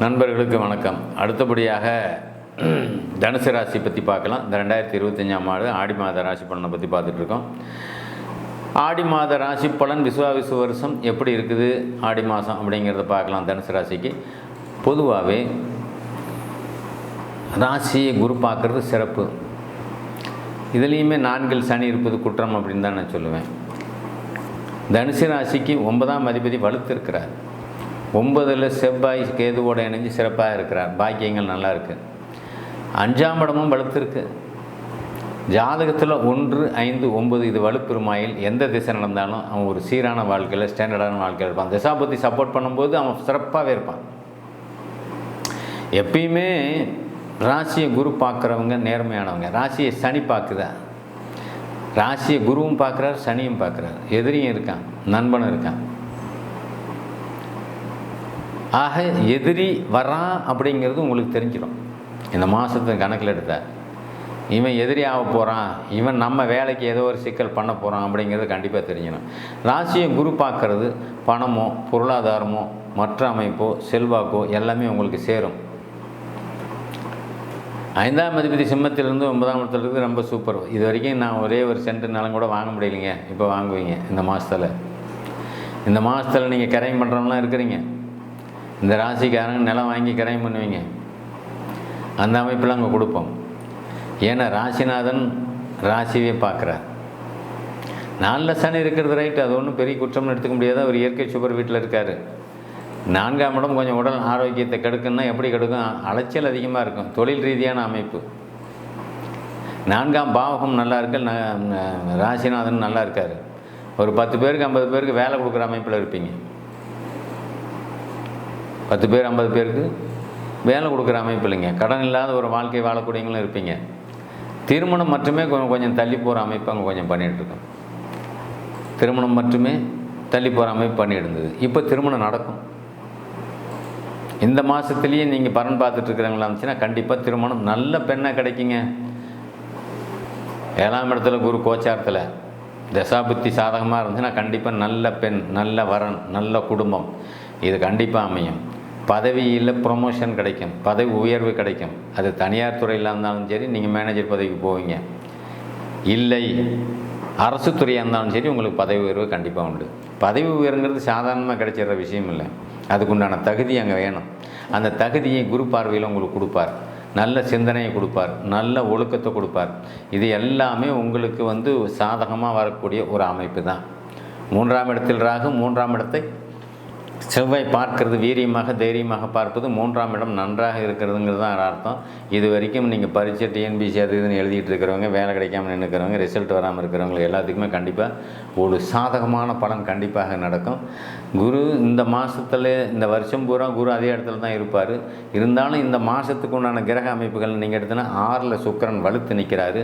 நண்பர்களுக்கு வணக்கம். அடுத்தபடியாக தனுசு ராசி பற்றி பார்க்கலாம். இந்த ரெண்டாயிரத்தி இருபத்தஞ்சாம் ஆண்டு ஆடி மாத ராசி பலனை பற்றி பார்த்துட்டு இருக்கோம். ஆடி மாத ராசி பலன் விசுவாவிசு வருஷம் எப்படி இருக்குது? ஆடி மாதம் அப்படிங்கிறத பார்க்கலாம் தனுசு ராசிக்கு. பொதுவாகவே ராசியை குரு பார்க்குறது சிறப்பு. இதுலேயுமே நான்கில் சனி இருப்பது குற்றம் அப்படின்னு தான் நான் சொல்லுவேன். தனுசு ராசிக்கு ஒன்பதாம் அதிபதி வலுத்திருக்கிறார். ஒன்பதில் செவ்வாய் கேதுவோட இணைஞ்சு சிறப்பாக இருக்கிறார். பாக்கியங்கள் நல்லா இருக்குது அஞ்சாம் இடமும் வலுத்திருக்கு ஜாதகத்தில் ஒன்று ஐந்து ஒன்பது இது வலுப்பெருமாயில் எந்த திசை நடந்தாலும் அவன் ஒரு சீரான வாழ்க்கையில் ஸ்டாண்டர்டான வாழ்க்கையில் இருப்பான். திசாபத்தி சப்போர்ட் பண்ணும்போது அவன் சிறப்பாகவே இருப்பான். எப்பயுமே ராசியை குரு பார்க்குறவங்க நேர்மையானவங்க. ராசியை சனி பார்க்குதா? ராசியை குருவும் பார்க்குறாரு சனியும் பார்க்குறாரு. எதிரியும் இருக்கான் நண்பனும் இருக்கான். ஆக எதிரி வரான் அப்படிங்கிறது உங்களுக்கு தெரிஞ்சிடும். இந்த மாதத்தின் கணக்கில் எடுத்தால் இவன் எதிரி ஆக போகிறான் இவன் நம்ம வேலைக்கு ஏதோ ஒரு சிக்கல் பண்ண போகிறான் அப்படிங்கிறது கண்டிப்பாக தெரிஞ்சிடும். ராசியை குரு பார்க்கறது பணமோ பொருளாதாரமோ மற்ற அமைப்போ செல்வாக்கோ எல்லாமே உங்களுக்கு சேரும். ஐந்தாம் அதிபதி சிம்மத்திலிருந்து ஒன்பதாம் இடத்துலேருந்து ரொம்ப சூப்பர் இது வரைக்கும் நான் ஒரே ஒரு சென்ட் நிலம் கூட வாங்க முடியலைங்க. இப்போ வாங்குவீங்க இந்த மாதத்தில் இந்த மாதத்தில் நீங்கள் கரையும் பண்ணுறவங்களாம் இருக்கிறீங்க. இந்த ராசிக்காரங்க நிலம் வாங்கி கரையம் பண்ணுவீங்க. அந்த அமைப்பில் அங்கே கொடுப்போம். ஏன்னா ராசிநாதன் ராசியே பார்க்குறார். நாலில் சனி இருக்கிறது ரைட்டு அது ஒன்றும் பெரிய குற்றம்னு எடுத்துக்க முடியாது. அவர் இயற்கை சுபர் வீட்டில் இருக்கார். நான்காம் இடம் கொஞ்சம் உடல் ஆரோக்கியத்தை கெடுக்குன்னா எப்படி கெடுக்கும்? அலைச்சல் அதிகமாக இருக்கும். தொழில் ரீதியான அமைப்பு. நான்காம் பாவகம் நல்லா இருக்கு. ந- ராசிநாதன் நல்லா இருக்கார். ஒரு பத்து பேருக்கு ஐம்பது பேருக்கு வேலை கொடுக்குற அமைப்பில் இருப்பீங்க. பத்து பேர் ஐம்பது பேருக்கு வேலை கொடுக்குற அமைப்பு இல்லைங்க. கடன் இல்லாத ஒரு வாழ்க்கை வாழக்கூடியவங்களும் இருப்பீங்க. திருமணம் மட்டுமே கொஞ்சம் கொஞ்சம் தள்ளி போகிற அமைப்பு அங்கே கொஞ்சம் பண்ணிகிட்ருக்கோம் திருமணம் மட்டுமே தள்ளி போகிற அமைப்பு பண்ணிட்டு இருந்தது. இப்போ திருமணம் நடக்கும். இந்த மாதத்துலேயே நீங்கள் பலன் பார்த்துட்ருக்குறாங்களா இருந்துச்சுன்னா கண்டிப்பாக திருமணம் நல்ல பெண்ணாக கிடைக்குங்க. ஏழாம் இடத்துல குரு கோச்சாரத்தில் தசாபுத்தி சாதகமாக இருந்துச்சுன்னா கண்டிப்பாக நல்ல பெண் நல்ல வரன் நல்ல குடும்பம். இது கண்டிப்பாக அமையும். பதவியில் ப்ரொமோஷன் கிடைக்கும். பதவி உயர்வு கிடைக்கும். அது தனியார் துறையில் இருந்தாலும் சரி நீங்கள் மேனேஜர் பதவிக்கு போவீங்க. இல்லை அரசு துறையாக இருந்தாலும் சரி உங்களுக்கு பதவி உயர்வு கண்டிப்பாக உண்டு. பதவி உயர்ங்கிறது சாதாரணமாக கிடைச்சிடுற விஷயம் இல்லை. அதுக்குண்டான தகுதி அங்கே வேணும். அந்த தகுதியை குரு பார்வையில் உங்களுக்கு கொடுப்பார். நல்ல சிந்தனையை கொடுப்பார். நல்ல ஒழுக்கத்தை கொடுப்பார். இது எல்லாமே உங்களுக்கு வந்து சாதகமாக வரக்கூடிய ஒரு அமைப்பு தான். மூன்றாம் இடத்தில் ராகு மூன்றாம் இடத்தை செவ்வாய் பார்க்கறது வீரியமாக தைரியமாக பார்ப்பது மூன்றாம் இடம் நன்றாக இருக்கிறதுங்கிறது தான் அர்த்தம். இது வரைக்கும் நீங்கள் பரீட்சை டிஎன்பிசி அது இதுன்னு எழுதிட்டு இருக்கிறவங்க வேலை கிடைக்காம நின்றுக்கிறவங்க ரிசல்ட் வராமல் இருக்கிறவங்க எல்லாத்துக்குமே கண்டிப்பாக ஒரு சாதகமான பலன் கண்டிப்பாக நடக்கும். குரு இந்த மாதத்தில் இந்த வருஷம் பூரா குரு அதே இடத்துல தான் இருப்பார். இருந்தாலும் இந்த மாதத்துக்கு உண்டான கிரக அமைப்புகள் நீங்கள் எடுத்தனா ஆறில் சுக்கிரன் வலுத்து நிற்கிறாரு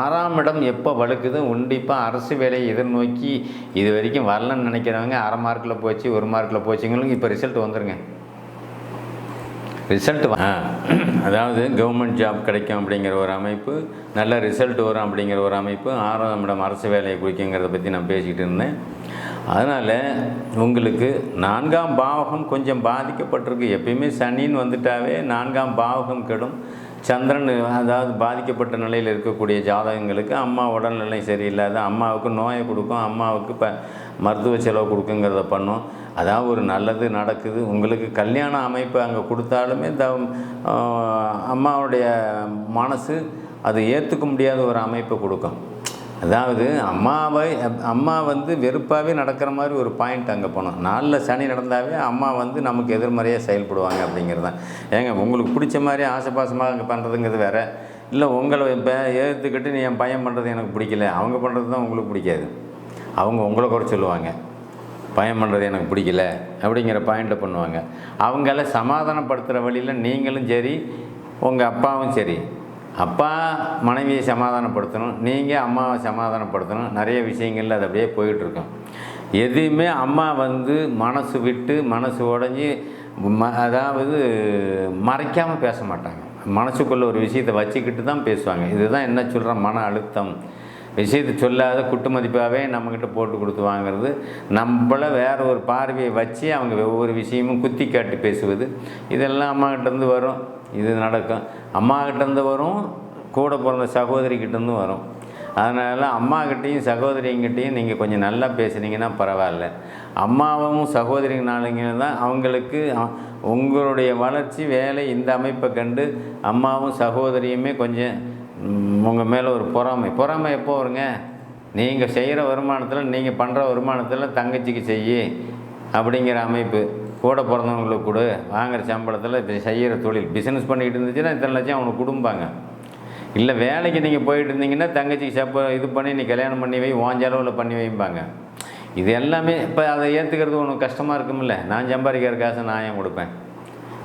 ஆறாம் இடம் எப்போ வலுக்குது உண்டிப்பாக அரசு வேலையை எதிர்நோக்கி இது வரைக்கும் வரலன்னு நினைக்கிறவங்க அரை மார்க்கில் போச்சு ஒரு மார்க்கில் போச்சுங்களுக்கு இப்போ ரிசல்ட் வந்துருங்க. ரிசல்ட் அதாவது கவர்மெண்ட் ஜாப் கிடைக்கும் அப்படிங்கிற ஒரு அமைப்பு நல்ல ரிசல்ட் வரும் அப்படிங்கிற ஒரு அமைப்பு ஆறாம் இடம் அரசு வேலையை குறிக்குங்கிறத பற்றி நான் பேசிக்கிட்டு இருந்தேன். அதனால் உங்களுக்கு நான்காம் பாவகம் கொஞ்சம் பாதிக்கப்பட்டிருக்கு. எப்பயுமே சனின்னு வந்துட்டாவே நான்காம் பாவகம் கெடும். சந்திரன் அதாவது பாதிக்கப்பட்ட நிலையில் இருக்கக்கூடிய ஜாதகங்களுக்கு அம்மா உடல்நிலை சரியில்லாத அம்மாவுக்கு நோயை கொடுக்கும் அம்மாவுக்கு இப்போ மருத்துவ செலவு கொடுக்குங்கிறத பண்ணும். அதாவது ஒரு நல்லது நடக்குது. உங்களுக்கு கல்யாண அமைப்பு அங்கே கொடுத்தாலுமே த அம்மாவுடைய மனசு அது ஏற்றுக்க முடியாத ஒரு அமைப்பை கொடுக்கும். அதாவது அம்மாவை அம்மா வந்து வெறுப்பாகவே நடக்கிற மாதிரி ஒரு பாயிண்ட் அங்கே போனோம். நாளில் சனி நடந்தாவே அம்மா வந்து நமக்கு எதிர்மறையாக செயல்படுவாங்க அப்படிங்கிறது தான். ஏங்க உங்களுக்கு பிடிச்ச மாதிரி ஆசைப்பாசமாக அங்கே பண்ணுறதுங்கிறது வேறு. இல்லை உங்களை இப்போ ஏற்றுக்கிட்டு நீ என் பையன் பண்ணுறது எனக்கு பிடிக்கல. அவங்க பண்ணுறது தான் உங்களுக்கு பிடிக்காது. அவங்க உங்களை குறை சொல்லுவாங்க. பயம் பண்ணுறது எனக்கு பிடிக்கல அப்படிங்கிற பாயிண்ட்டை பண்ணுவாங்க. அவங்கள சமாதானப்படுத்துகிற வழியில் நீங்களும் சரி உங்கள் அப்பாவும் சரி. அப்பா மனைவியை சமாதானப்படுத்தணும் நீங்கள் அம்மாவை சமாதானப்படுத்தணும் நிறைய விஷயங்கள்ல அது அப்படியே போயிட்டுருக்கோம். எதையுமே அம்மா வந்து மனசு விட்டு மனசு உடஞ்சி ம அதாவது மறைக்காமல் பேச மாட்டாங்க. மனசுக்குள்ளே ஒரு விஷயத்தை வச்சுக்கிட்டு தான் பேசுவாங்க. இதுதான் என்ன சொல்கிற மன அழுத்தம். விஷயத்தை சொல்லாத குட்டு மதிப்பாகவே நம்மக்கிட்ட போட்டு கொடுத்து வாங்குறது. நம்மளை வேறு ஒரு பார்வையை வச்சு அவங்க ஒவ்வொரு விஷயமும் குத்தி காட்டி பேசுவது. இதெல்லாம் அம்மாக்கிட்டேருந்து வரும். இது நடக்கும். அம்மாக்கிட்டேருந்து வரும். கூட பிறந்த சகோதரிக்கிட்டேருந்து வரும். அதனால் அம்மாக்கிட்டேயும் சகோதரிங்கிட்டையும் நீங்கள் கொஞ்சம் நல்லா பேசுனீங்கன்னா பரவாயில்ல. அம்மாவும் சகோதரிங்கனாலுங்க தான் அவங்களுக்கு உங்களுடைய வளர்ச்சி வேலை இந்த அமைப்பை கண்டு அம்மாவும் சகோதரியுமே கொஞ்சம் உங்கள் மேலே ஒரு பொறாமை. பொறாமை எப்போ வருங்க? நீங்கள் செய்கிற வருமானத்தில் நீங்கள் பண்ணுற வருமானத்தில் தங்கச்சிக்கு செய்யி அப்படிங்கிற அமைப்பு. கூட பிறந்தவங்களுக்கு கொடு. வாங்குற சம்பளத்தில் இப்போ செய்கிற தொழில். பிஸ்னஸ் பண்ணிக்கிட்டு இருந்துச்சுன்னா இத்தனை லட்சம் அவனுக்கு கொடுப்பாங்க இல்லை வேலைக்கு நீங்கள் போயிட்டு இருந்தீங்கன்னா தங்கச்சிக்கு சப்ப இது பண்ணி நீ கல்யாணம் பண்ணி வை உன் செலவில் பண்ணி வைப்பாங்க இது எல்லாமே இப்போ அதை ஏற்றுக்கிறது உனக்கு கஷ்டமாக இருக்கும்ல? நான் சம்பாதிக்கிற காசை நான் ஏன் கொடுப்பேன்?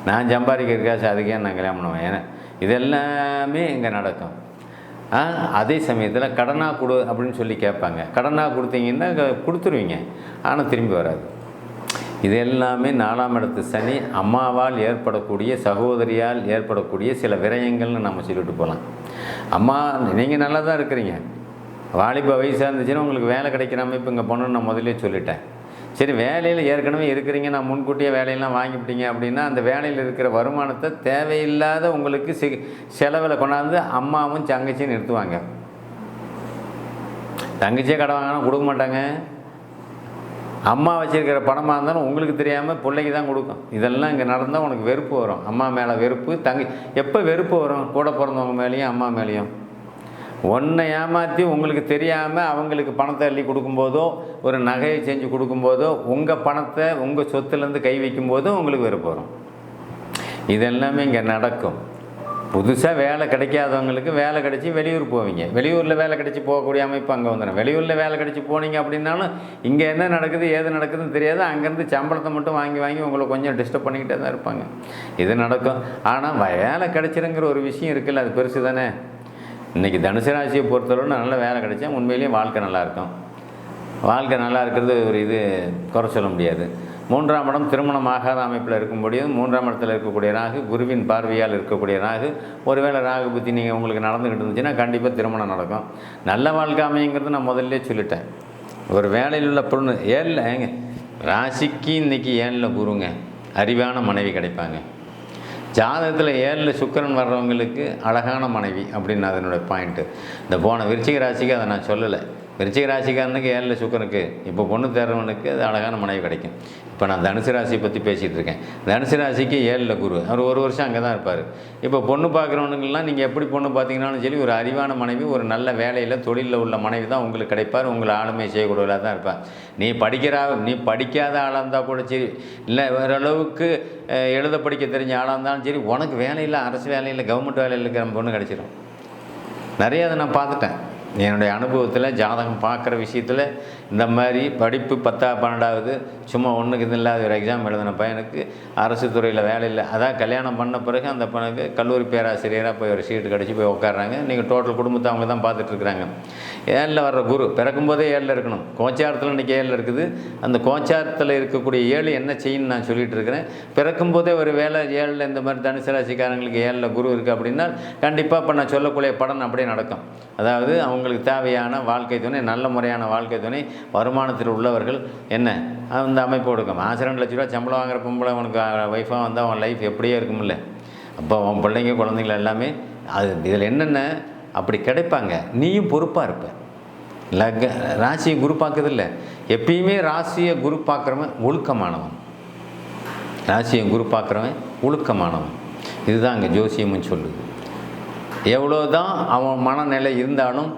நான் சம்பாதிக்கிற காசு அதுக்கே நான் கல்யாணம் பண்ணுவேன்? ஏன்னா இது எல்லாமே இங்கே நடக்கும். அதே சமயத்தில் கடனாக கொடு அப்படின்னு சொல்லி கேட்பாங்க. கடனாக கொடுத்தீங்கன்னா கொடுத்துருவீங்க. ஆனால் திரும்பி வராது. இது எல்லாமே நாலாம் இடத்து சனி அம்மாவால் ஏற்படக்கூடிய சகோதரியால் ஏற்படக்கூடிய சில விரயங்கள்னு நம்ம சொல்லிட்டு போகலாம் அம்மா நீங்கள் நல்லா தான் இருக்கிறீங்க. வாலிப வயசாக இருந்துச்சுன்னா உங்களுக்கு வேலை கிடைக்கிற அமைப்பு இங்கே பண்ணணும்னு நான் முதலே சொல்லிட்டேன். சரி வேலையில் ஏற்கனவே இருக்கிறீங்க நான் முன்கூட்டியே வேலையெல்லாம் வாங்கிவிட்டீங்க அப்படின்னா அந்த வேலையில் இருக்கிற வருமானத்தை தேவையில்லாத உங்களுக்கு சி செலவில் கொண்டாந்து அம்மாவும் தங்கச்சியும் நிறுத்துவாங்க. தங்கச்சியே கடை வாங்கினா கொடுக்க மாட்டாங்க. அம்மா வச்சிருக்கிற பணமாக இருந்தாலும் உங்களுக்கு தெரியாமல் பிள்ளைக்கு தான் கொடுக்கும். இதெல்லாம் இங்கே நடந்தால் உனக்கு வெறுப்பு வரும். அம்மா மேலே வெறுப்பு தங்கி எப்போ வெறுப்பு வரும்? கூட பிறந்தவங்க மேலேயும் அம்மா மேலேயும். ஒன்றை ஏமாற்றி உங்களுக்கு தெரியாமல் அவங்களுக்கு பணத்தை அள்ளி கொடுக்கும்போதோ ஒரு நகையை செஞ்சு கொடுக்கும்போதோ உங்கள் பணத்தை உங்கள் சொத்துலேருந்து கை வைக்கும்போதும் உங்களுக்கு வெறுப்பு வரும். இதெல்லாமே இங்கே நடக்கும். புதுசாக வேலை கிடைக்காதவங்களுக்கு வேலை கிடைச்சி வெளியூர் போவீங்க. வெளியூரில் வேலை கிடைச்சி போகக்கூடிய அமைப்பு அங்கே வந்துடும் வெளியூரில் வேலை கிடைச்சி போனீங்க அப்படின்னாலும் இங்கே என்ன நடக்குது ஏது நடக்குதுன்னு தெரியாது. அங்கேருந்து சம்பளத்தை மட்டும் வாங்கி வாங்கி உங்களை கொஞ்சம் டிஸ்டர்ப் பண்ணிக்கிட்டே தான் இருப்பாங்க. இது நடக்கும். ஆனால் வேலை கிடைச்சிருங்கிற ஒரு விஷயம் இருக்குல்ல அது பெருசு தானே இன்றைக்கி தனுசு ராசியை பொறுத்தளவு நல்ல வேலை கிடைச்சா உண்மையிலேயே வாழ்க்கை நல்லா இருக்கும். வாழ்க்கை நல்லா இருக்கிறது ஒரு இது குறை சொல்ல முடியாது. மூன்றாம் இடம் திருமணம் ஆகாத அமைப்பில் இருக்கும்படியும் மூன்றாம் இடத்துல இருக்கக்கூடிய ராகு குருவின் பார்வையால் இருக்கக்கூடிய ராகு. ஒருவேளை ராகு புத்தி நீங்கள் உங்களுக்கு நடந்துக்கிட்டு இருந்துச்சுன்னா கண்டிப்பாக திருமணம் நடக்கும். நல்ல வாழ்க்கை அமைங்கிறது நான் முதல்ல சொல்லிட்டேன். ஒரு வேலையில் உள்ள பொண்ணு ஏழில் ஏங்க? ராசிக்கு இன்னைக்கு ஏழில் குருங்க? அறிவான மனைவி கிடைப்பாங்க. ஜாதகத்தில் ஏழில் சுக்கிரன் வர்றவங்களுக்கு அழகான மனைவி அப்படின்னு அதனுடைய பாயிண்ட்டு இந்த போன விருச்சிக ராசிக்கு அதை நான் சொல்லலை. விருச்சிக ராசிக்காரனுக்கு ஏழில் சுக்கரனுக்கு இப்போ பொண்ணு தேர்றவனுக்கு அது அழகான மனைவி கிடைக்கும். இப்போ நான் தனுசு ராசியை பற்றி பேசிகிட்டு இருக்கேன். தனுசு ராசிக்கு ஏழில் குரு அவர் ஒரு வருஷம் அங்கே தான் இருப்பார். இப்போ பொண்ணு பார்க்குறவனுங்கெல்லாம் நீங்கள் எப்படி பொண்ணு பார்த்தீங்கன்னாலும் சரி ஒரு அறிவான மனைவி ஒரு நல்ல வேலையில் தொழிலில் உள்ள மனைவி தான் உங்களுக்கு கிடைப்பார் உங்களை ஆளுமை செய்யக்கூடியவளாக தான் இருப்பார் நீ படிக்கிற நீ படிக்காத ஆளாக இருந்தால் கூட சரி இல்லை ஓரளவுக்கு எழுத படிக்க தெரிஞ்ச ஆளாக இருந்தாலும் சரி உனக்கு வேலையில் அரசு வேலையில் கவர்மெண்ட் வேலையில் இருக்கிற பொண்ணு கிடச்சிடும் நிறைய அதை நான் பார்த்துட்டேன். என்னுடைய அனுபவத்தில் ஜாதகம் பார்க்குற விஷயத்தில் இந்த மாதிரி படிப்பு பத்தா பன்னெண்டாவது சும்மா ஒன்றுக்கு இது இல்லாத ஒரு எக்ஸாம் எழுதின பையனுக்கு அரசு துறையில் வேலை இல்லை. அதான் கல்யாணம் பண்ண பிறகு அந்த பையனுக்கு கல்லூரி பேராசிரியராக போய் ஒரு சீட்டு கிடச்சி போய் உட்காடுறாங்க நீங்கள் டோட்டல் குடும்பத்தை அவங்க தான் பார்த்துட்ருக்குறாங்க ஏழில் வர்ற குரு பிறக்கும்போதே ஏழில் இருக்கணும். கோச்சாரத்தில் இன்றைக்கி ஏழில் இருக்குது. அந்த கோச்சாரத்தில் இருக்கக்கூடிய ஏழு என்ன செய்யணும்னு நான் சொல்லிட்டு இருக்கிறேன். பிறக்கும்போதே ஒரு வேலை ஏழில் இந்த மாதிரி தனுசு ராசிக்காரங்களுக்கு ஏழில் குரு இருக்குது அப்படின்னா கண்டிப்பாக இப்போ நான் சொல்லக்கூடிய படம் அப்படியே நடக்கும். அதாவது அவங்களுக்கு தேவையான வாழ்க்கை துணை நல்ல முறையான வாழ்க்கை துணை வருமானத்தில் உள்ளவர்கள் என்ன? அந்த அமைப்பு கொடுக்கும்? மாதம் ரெண்டு லட்ச ரூபா சம்பளம் வாங்குற பொம்பளை அவனுக்கு ஒய்ஃபாக வந்தால் அவன் லைஃப் எப்படியே இருக்கும்ல. அப்போ அவன் பிள்ளைங்க குழந்தைங்கள எல்லாமே அது இதில் என்னென்ன அப்படி கிடைப்பாங்க? நீயும் பொறுப்பாக இருப்ப. லக்க ராசியை குரு பார்க்குறதில்ல. எப்பயுமே ராசியை குரு பார்க்குறவன் ஒழுக்கமானவன். ராசியை குரு பார்க்குறவன் ஒழுக்கமானவன். இதுதான் அங்கே ஜோசியமும் சொல்லுது. எவ்வளோ தான் அவன் மனநிலை இருந்தாலும்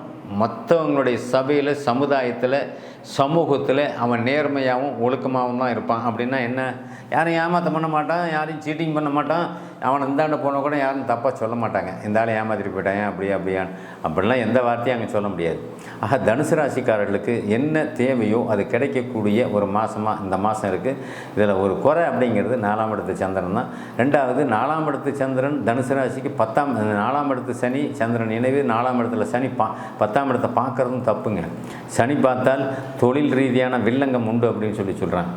மற்றவங்களுடைய சபையில் சமுதாயத்தில் சமூகத்தில் அவன் நேர்மையாகவும் ஒழுக்கமாகவும் தான் இருப்பான். அப்படின்னா என்ன? யாரையும் ஏமாற்ற பண்ண மாட்டான் யாரையும் சீட்டிங் பண்ண மாட்டான். அவன் இந்தாண்ட போனால் கூட யாரும் தப்பாக சொல்ல மாட்டாங்க. இந்த ஆள் ஏமாத்திரி போயிட்டான் அப்படியா அப்படியா அப்படிலாம் எந்த வார்த்தையும் அங்கே சொல்ல முடியாது. ஆக தனுசு ராசிக்காரர்களுக்கு என்ன தேவையோ அது கிடைக்கக்கூடிய ஒரு மாதமாக இந்த மாதம் இருக்குது இதில் ஒரு குறை அப்படிங்கிறது நாலாம் இடத்து சந்திரன் தான். ரெண்டாவது நாலாம் இடத்து சந்திரன் தனுசு ராசிக்கு பத்தாம் நாலாம் இடத்து சனி சந்திரன் இணைவு நாலாம் இடத்துல சனி பா பத்தாம் இடத்தை பார்க்குறதும் தப்புங்க. சனி பார்த்தால் தொழில் ரீதியான வில்லங்கம் உண்டு அப்படின்னு சொல்லி சொல்கிறாங்க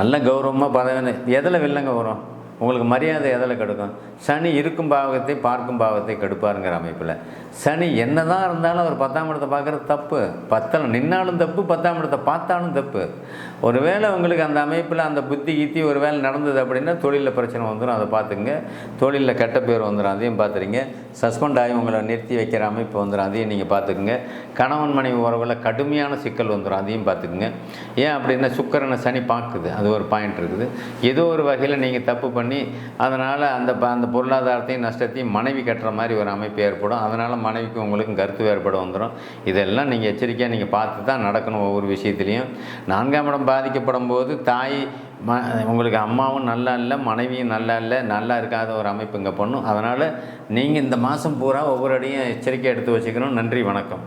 நல்ல கௌரவமாக பதவி எதில் வில்லங்க வரும்? உங்களுக்கு மரியாதை எதில் கெடுக்கும்? சனி இருக்கும் பாவகத்தை பார்க்கும் பாவத்தை கெடுப்பாருங்கிற அமைப்பில். சனி என்ன தான் இருந்தாலும் அவர் பத்தாம் இடத்தை பார்க்குறது தப்பு. பத்தில் நின்னாலும் தப்பு பத்தாம் இடத்தை பார்த்தாலும் தப்பு. ஒருவேளை உங்களுக்கு அந்த அமைப்பில் அந்த புத்தி கீத்தி ஒரு வேளை நடந்தது அப்படின்னா தொழிலில் பிரச்சனை வந்துடும் அதை பார்த்துங்க தொழிலில் கெட்ட பேர் வந்துடும் அதையும் பார்த்துருங்க சஸ்பெண்ட் ஆகி உங்களை நிறுத்தி வைக்கிற அமைப்பு வந்துடும் அதையும் நீங்கள் பார்த்துக்குங்க. கணவன் மனைவி உறவில் கடுமையான சிக்கல் வந்துடும் அதையும் பார்த்துக்குங்க. ஏன் அப்படின்னா சுக்கரனை சனி பார்க்குது. அது ஒரு பாயிண்ட் இருக்குது. ஏதோ ஒரு வகையில் நீங்கள் தப்பு பண்ணி அதனால் அந்த ப- அந்த பொருளாதாரத்தையும் நஷ்டத்தையும் மனைவி கட்டுற மாதிரி ஒரு அமைப்பு ஏற்படும். அதனால் மனைவிக்கு உங்களுக்கும் கருத்து வேறுபாடு வந்துடும் இதெல்லாம் நீங்கள் எச்சரிக்கையாக நீங்கள் பார்த்து தான் நடக்கணும் ஒவ்வொரு விஷயத்துலையும். நான்காம் இடம் பாதிக்கப்படும் போது தாய் ம உங்களுக்கு அம்மாவும் நல்லா இல்லை மனைவியும் நல்லா இல்லை நல்லா இருக்காத ஒரு அமைப்பு இங்கே பண்ணும். அதனால் நீங்கள் இந்த மாதம் பூரா ஒவ்வொரு அடியும் எச்சரிக்கை எடுத்து வச்சுக்கணும். நன்றி வணக்கம்.